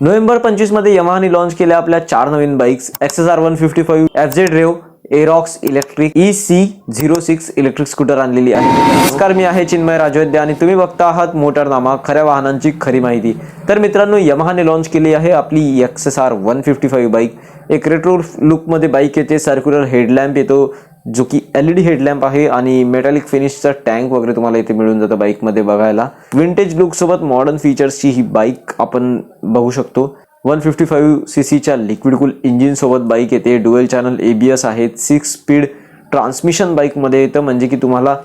November पंचवीसमध्ये यमाहाने launch केल्या आपल्या चार नवीन bikes Access R one fifty five F Z Rev Aerox electric E C zero six electric scooter आणलेली आहे. नमस्कार मी आहे चिन्मय राजवैद्य आणि तुम्ही बघता आहात मोटरनामा खऱ्या वाहनांची खरी माहिती. तर मित्रांनो यमाहाने लॉन्च केली आहे आपली Access R one fifty five bike एक रेट्रो लुकमध्ये बाईक येते सर्क्युलर हेडलॅम्प येतो जो की एल ई डी हेडलॅम्प आहे आणि मेटॅलिक फिनिशचा टँक वगैरे तुम्हाला इथे मिळून जातं बाईकमध्ये बघायला. विंटेज लुकसोबत मॉडर्न फीचर्सची ही बाईक आपण बघू शकतो. वन फिफ्टी फाईव्ह सी सीच्या लिक्विड कूल इंजिनसोबत बाईक येते. Dual channel A B S आहेत. सिक्स स्पीड ट्रान्समिशन बाईकमध्ये येतं. म्हणजे की तुम्हाला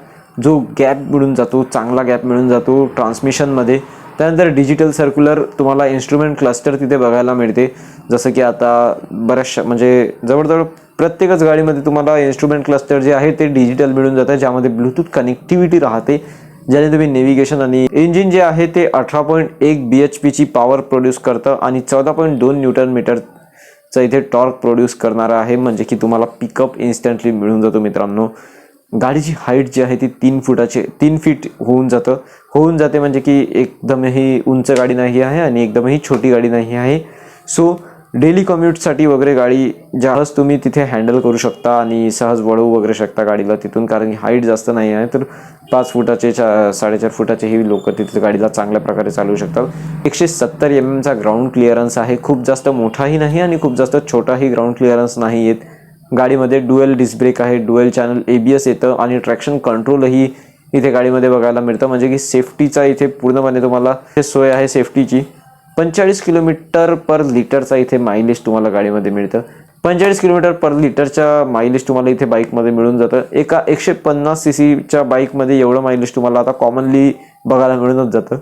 जो गॅप मिळून जातो चांगला गॅप मिळून जातो ट्रान्समिशनमध्ये त्यानंतर डिजिटल सर्क्युलर तुम्हाला इन्स्ट्रुमेंट क्लस्टर तिथे बघायला मिळते. जसं की आता बऱ्याचशा म्हणजे जवळजवळ प्रत्येकच गाडीमध्ये तुम्हाला इन्स्ट्रुमेंट क्लस्टर जे आहे ते डिजिटल मिळून जातं ज्यामध्ये ब्लूटूथ कनेक्टिव्हिटी राहते ज्याने तुम्ही नेव्हिगेशन आणि इंजिन जे आहे ते अठरा पॉईंट एक बी एच पीची पॉवर प्रोड्यूस करतं आणि चौदा पॉईंट दोन न्यूटन मीटरचं इथे टॉर्क प्रोड्यूस करणारं आहे. म्हणजे की तुम्हाला पिकअप इन्स्टंटली मिळून जातो मित्रांनो. गाडीची हाईट जी आहे ती तीन फुटाचे तीन फीट होऊन जातं. होऊन जाते म्हणजे की एकदमही उंच गाडी नाही आहे आणि एकदमही छोटी गाडी नाही आहे. सो डेली कम्युटसाठी वगैरे गाडी जास्त तुम्ही तिथे हँडल करू शकता आणि सहज वळवू वगैरे शकता गाडीला तिथून कारण की हाईट जास्त नाही आहे तर पाच फुटाचे चा साडेचार फुटाचे ही लोक तिथे गाडीला चांगल्या प्रकारे चालवू शकतात. एकशे सत्तर एम एमचा ग्राउंड क्लिअरन्स आहे. खूप जास्त मोठाही नाही आणि खूप जास्त छोटाही ग्राउंड क्लिअरन्स नाही येत. गाडीमध्ये डुएल डिस्ब्रेक आहे dual channel A B S येतं आणि ट्रॅक्शन कंट्रोलही इथे गाडीमध्ये बघायला मिळतं. म्हणजे की सेफ्टीचा इथे पूर्णपणे तुम्हाला हे सोय आहे सेफ्टीची पंचेचाळीस किलोमीटर पर लिटरचा इथे मायलेज तुम्हाला गाडीमध्ये मिळतं. पंचेचाळीस किलोमीटर पर लिटरच्या मायलेज तुम्हाला इथे बाईकमध्ये मिळून जातं. एका एकशे पन्नास सी सीच्या बाईकमध्ये एवढं मायलेज तुम्हाला आता कॉमनली बघायला मिळूनच जातं.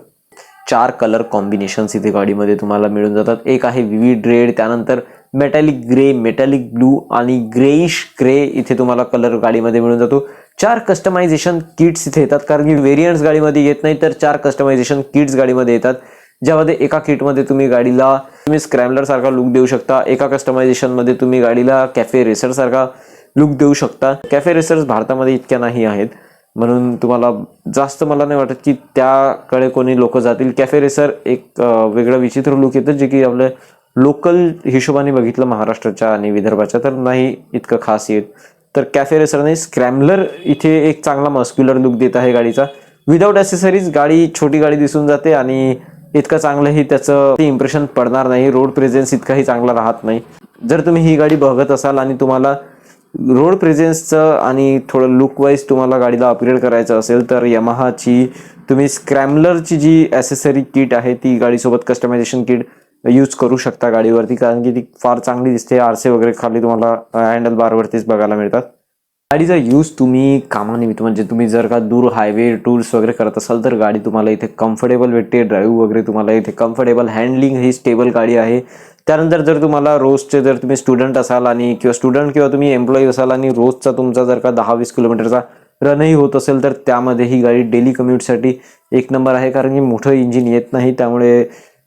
चार कलर कॉम्बिनेशन्स इथे गाडीमध्ये तुम्हाला मिळून जातात. एक आहे विविड रेड त्यानंतर मेटॅलिक ग्रे मेटॅलिक ब्लू आणि ग्रेइश ग्रे इथे तुम्हाला कलर गाडीमध्ये मिळून जातो. चार कस्टमायझेशन किट्स इथे येतात कारण की व्हेरियंट्स गाडीमध्ये येत नाही तर चार कस्टमायझेशन किट्स गाडीमध्ये येतात. ज्यामध्ये एका किटमध्ये तुम्ही गाडीला तुम्ही स्क्रॅम्बलर सारखा लुक देऊ शकता. एका कस्टमायझेशनमध्ये तुम्ही गाडीला कॅफे रेसर सारखा लुक देऊ शकता. कॅफे रेसर्स भारतामध्ये इतक्या नाही आहेत. म्हणून तुम्हाला जास्त मला नाही वाटत की त्याकडे कोणी लोक जातील. कॅफे रेसर एक वेगळं विचित्र लुक येतं जे की आपलं लोकल हिशोबाने बघितलं महाराष्ट्राच्या आणि विदर्भाच्या तर नाही इतकं खास येत. तर कॅफे रेसरने स्क्रॅम्बलर इथे एक चांगला मस्क्युलर लुक देत आहे गाडीचा. विदाऊट ॲसेसरीज गाडी छोटी गाडी दिसून जाते आणि इतकं चांगलंही त्याचं इम्प्रेशन पडणार नाही. रोड प्रेझेन्स इतकाही चांगला राहत नाही. जर तुम्ही ही गाडी बघत असाल आणि तुम्हाला रोड प्रेझेन्सचं आणि थोडं लुक वाईज तुम्हाला गाडीला अपग्रेड करायचं असेल तर यमाहाची तुम्ही स्क्रॅमलरची जी ॲसेसरी किट आहे ती गाडीसोबत कस्टमायझेशन किट यूज करू शकता गाडीवरती. कारण की ती फार चांगली दिसते. आरसे वगैरे खाली तुम्हाला हँडल बारवरतीच बघायला मिळतात. गाडीचा यूज तुम्ही कामानिमित्त म्हणजे तुम्ही जर का दूर हायवे टूर्स वगैरे करत असाल तर गाडी तुम्हाला इथे कम्फर्टेबल भेटते. ड्राईव्ह वगैरे तुम्हाला इथे कम्फर्टेबल हँडलिंग ही स्टेबल गाडी आहे. त्यानंतर जर तुम्हाला रोजचे जर तुम्ही स्टुडंट असाल आणि किंवा स्टुडंट किंवा तुम्ही एम्प्लॉई असाल आणि रोजचा तुमचा जर का दहा वीस किलोमीटरचा रनही होत असेल तर त्यामध्ये ही गाडी डेली कम्युटसाठी एक नंबर आहे. कारण की मोठं इंजिन येत नाही त्यामुळे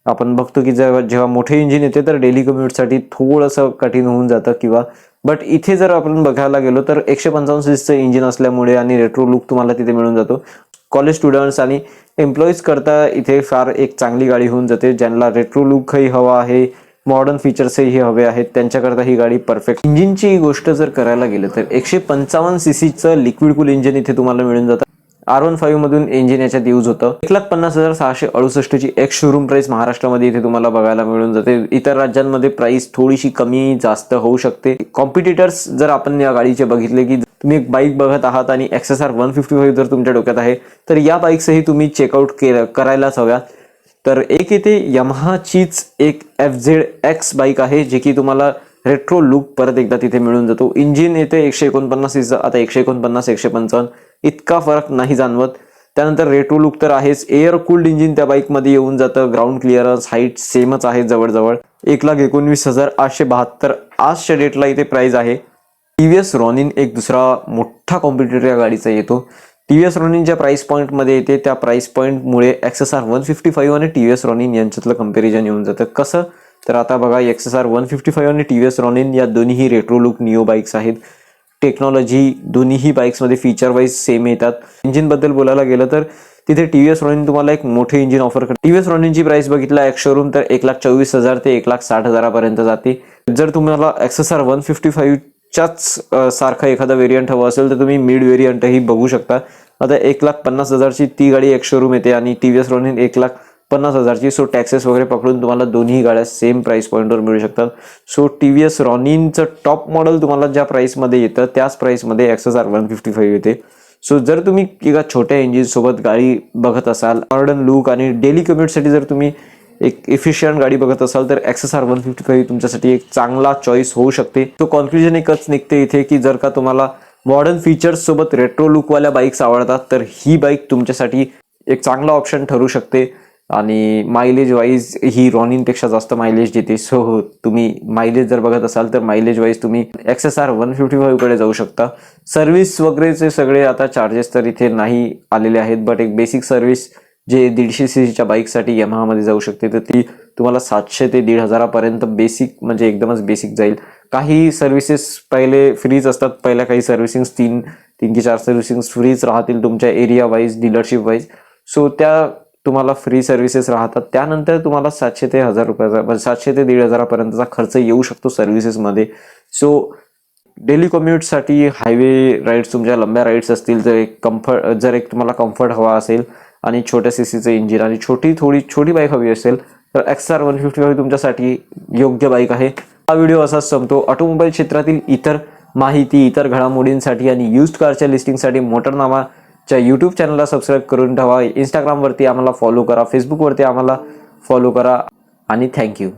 आपण बघतो की जेव्हा जेव्हा मोठे इंजिन येते तर डेली कम्युटसाठी थोडंसं कठीण होऊन जातं किंवा बट इथे जर आपण बघायला गेलो तर एकशे पंचावन्न सीसीचं इंजिन असल्यामुळे आणि रेट्रो लुक तुम्हाला तिथे मिळून जातो. कॉलेज स्टुडंट्स आणि एम्प्लॉईज करता इथे फार एक चांगली गाडी होऊन जाते ज्यांना रेट्रो लुकही हवा आहे मॉडर्न फीचर्सही हवे आहेत त्यांच्याकरता ही गाडी परफेक्ट इंजिनची गोष्ट जर करायला गेलं तर एकशे पंचावन्न सीसीचं लिक्विड कूल इंजिन इथे तुम्हाला मिळून जातं. आर वन फाईव्ह मधून इंजिन याच्यात यूज होतं. एक लाख पन्नास हजार सहाशे अडुसष्टची एक्स शोरूम प्राइस महाराष्ट्रामध्ये इथे तुम्हाला बघायला मिळून जाते. इतर राज्यांमध्ये प्राइस थोडीशी कमी जास्त होऊ शकते. कॉम्पिटिटर्स जर आपण या गाडीचे बघितले की तुम्ही एक बाईक बघत आहात आणि X S R one fifty five जर तुमच्या डोक्यात आहे तर या बाईक्सही तुम्ही चेकआउट केलं करायलाच हव्या तर एक इथे यमहाचीच एक एफ झेड एक्स बाईक आहे जे की तुम्हाला रेट्रो लुक परत एकदा तिथे मिळून जातो. इंजिन येते एकशे एकोणपन्नास आता एकशे एकोणपन्नास एकशे पंचावन्न. इतका फरक नाही जाणवत. त्यानंतर रेट्रो लुक तर आहेच. एअर कूल्ड इंजिन त्या बाईकमध्ये येऊन जातं. ग्राउंड क्लिअरन्स हाईट सेमच आहे जवळजवळ. एक लाख एकोणवीस हजार आठशे बहात्तर. आजच्या डेटला इथे प्राईज आहे. टी व्ही एस रॉनिन एक दुसरा मोठा कॉम्पिटिटर या गाडीचा येतो. टी व्ही एस रॉनिनच्या प्राईस पॉईंटमध्ये येते. त्या price पॉईंटमुळे X S R one fifty five आणि टी व्ही एस रॉनिन यांच्यातलं कंपॅरिझन येऊन जातं. कसं? तर आता बघा X S R one fifty five आणि टी व्ही एस रॉनिन या दोन्हीही रेट्रो लुक निओ बाईक्स आहेत. टेक्नॉलॉजी दोन्हीही बाईक्समध्ये फीचर वाईज सेम येतात. इंजिनबद्दल बोलायला गेलं तर तिथे टी व्ही एस रॉनिन तुम्हाला एक मोठे इंजिन ऑफर करते टी व्ही एस रॉनिनची प्राइस बघितला एक शोरूम तर एक लाख चोवीस हजार ते एक लाख साठ हजारापर्यंत जाते. जर तुम्हाला X S R one fifty फाईव्हच्याच सारखा एखादा व्हेरियंट हवा असेल तर तुम्ही मिड व्हेरियंटही बघू शकता. आता एक लाख पन्नास हजारची ती गाडी एक शोरूम येते आणि टी व्ही एस रॉनिन एक लाख पन्नास हजारची. सो टॅक्सेस वगैरे पकडून तुम्हाला दोन्ही गाड्या सेम प्राईस पॉईंटवर मिळू शकतात. सो टी व्ही एस रॉनिनचं टॉप मॉडेल तुम्हाला ज्या प्राईसमध्ये येतं त्याच प्राईसमध्ये X S R one fifty five येते. सो जर तुम्ही एका छोट्या इंजिनसोबत गाडी बघत असाल मॉडर्न लुक आणि डेली कम्युटसाठी जर तुम्ही एक इफिशियंट गाडी बघत असाल तर X S R one fifty five तुमच्यासाठी एक चांगला चॉईस होऊ शकते. तो कॉन्क्लुजन एकच निघते इथे की जर का तुम्हाला मॉडर्न फीचर्स सोबत रेट्रो लुकवाल्या बाईक्स आवडतात तर ही बाईक तुमच्यासाठी एक चांगला ऑप्शन ठरू शकते. आणि मायलेज वाईज ही रॉनिनपेक्षा जास्त मायलेज देते. सो तुम्ही मायलेज जर बघत असाल तर मायलेज वाईज तुम्ही X S R one fifty फाईव्हकडे जाऊ शकता. सर्व्हिस वगैरेचे सगळे आता चार्जेस तर इथे नाही आलेले आहेत बट एक बेसिक सर्व्हिस जे दीडशे सी सीच्या बाईकसाठी यमहामध्ये जाऊ शकते तर ती तुम्हाला सातशे ते दीड हजारापर्यंत बेसिक म्हणजे एकदमच बेसिक जाईल. काही सर्व्हिसेस पहिले फ्रीज असतात पहिल्या काही सर्व्हिसिंग तीन तीन की चार सर्व्हिसिंग्स फ्रीज राहतील तुमच्या area wise dealership wise so त्या तुम्हाला फ्री सर्व्हिसेस राहतात त्यानंतर तुम्हाला सातशे ते हजार रुपयाचा म्हणजे सातशे ते दीड हजारापर्यंतचा खर्च येऊ शकतो सर्व्हिसेसमध्ये सो डेली कम्युटसाठी हायवे राईड्स तुमच्या लंब्या राईड्स असतील जर एक कम्फर्ट जर एक तुम्हाला कम्फर्ट हवा असेल आणि छोट्या सी सीचं इंजिन आणि छोटी थोडी छोटी बाईक हवी असेल तर X R one fifty five तुमच्यासाठी योग्य बाईक आहे. हा व्हिडिओ असाच संपतो. ऑटोमोबाईल क्षेत्रातील इतर माहिती इतर घडामोडींसाठी आणि यूज्ड कारच्या लिस्टिंगसाठी मोटरनामा च्या यूट्यूब चॅनलला सबस्क्राईब करून ठेवा. इंस्टाग्रामवरती आम्हाला फॉलो करा. फेसबुकवरती आम्हाला फॉलो करा. आणि थँक्यू